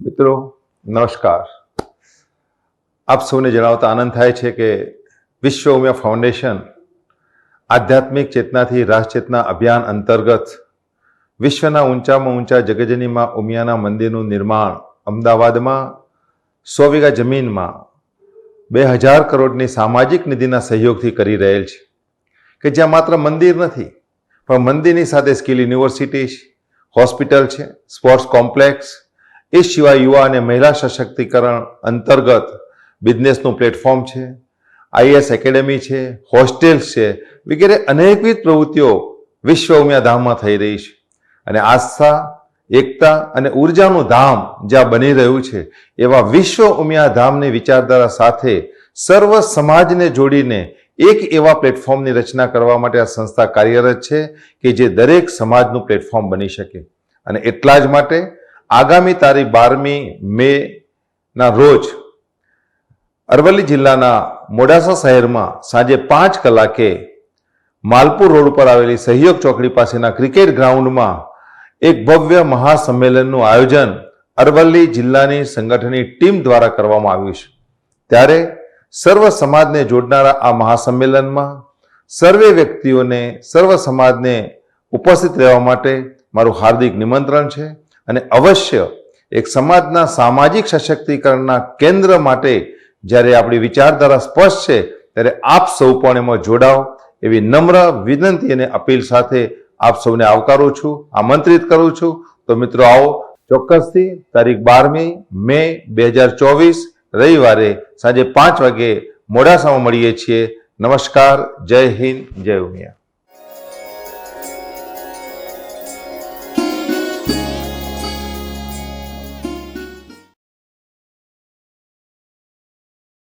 મિત્રો, નમસ્કાર. આપ સૌને જણાવતા આનંદ થાય છે કે વિશ્વ ઉમિયા ફાઉન્ડેશન આધ્યાત્મિક ચેતનાથી રાસચેતના અભિયાન અંતર્ગત વિશ્વના ઊંચામાં ઊંચા જગજનીમાં ઉમિયાના મંદિરનું નિર્માણ અમદાવાદમાં, સો વીઘા જમીનમાં બે હજાર કરોડની સામાજિક નિધિના સહયોગથી કરી રહેલ છે. કે જ્યાં માત્ર મંદિર નથી, પણ મંદિરની સાથે સ્કિલ યુનિવર્સિટી હોસ્પિટલ છે, સ્પોર્ટ્સ કોમ્પ્લેક્સ એ સિવાય યુવા અને મહિલા સશક્તિકરણ અંતર્ગત બિઝનેસનું પ્લેટફોર્મ છે આઈએસ એકેડેમી છે હોસ્ટેલ્સ છે વગેરે અનેકવિધ પ્રવૃત્તિઓ વિશ્વ ઉમિયા ધામમાં થઈ રહી છે. અને આસ્થા, એકતા અને ઉર્જાનું ધામ જ્યાં બની રહ્યું છે, એવા વિશ્વ ઉમિયા ધામની વિચારધારા સાથે સર્વ સમાજને જોડીને એક એવા પ્લેટફોર્મની રચના કરવા માટે આ સંસ્થા કાર્યરત છે કે જે દરેક સમાજનું પ્લેટફોર્મ બની શકે. અને એટલા જ માટે આગામી તારીખ બારમી મે ના રોજ અરવલ્લી જિલ્લાના મોડાસા શહેરમાં સાંજે પાંચ કલાકે માલપુર રોડ ઉપર આવેલી સહયોગ ચોકડી પાસેના ક્રિકેટ ગ્રાઉન્ડમાં એક ભવ્ય મહાસંમેલનનું આયોજન અરવલ્લી જિલ્લાની સંગઠનની ટીમ દ્વારા કરવામાં આવ્યું છે. ત્યારે સર્વ સમાજને જોડનારા આ મહાસંમેલનમાં સર્વે વ્યક્તિઓને, સર્વ સમાજને ઉપસ્થિત રહેવા માટે મારું હાર્દિક નિમંત્રણ છે. અને અવશ્ય એક સમાજના સામાજિક સશક્તિકરણના કેન્દ્ર માટે જ્યારે આપણી વિચારધારા સ્પષ્ટ છે, ત્યારે આપ સૌ પણ એમાં જોડાઓ. એવી નમ્ર વિનંતી અને અપીલ સાથે આપ સૌને આવકારું છું, આમંત્રિત કરું છું. તો મિત્રો આવો, ચોક્કસથી તારીખ બારમી મે બે હજાર ચોવીસ, રવિવારે સાંજે પાંચ વાગે મોડાસામાં મળીએ છીએ. નમસ્કાર, જય હિન્દ, જય ઉમિયા.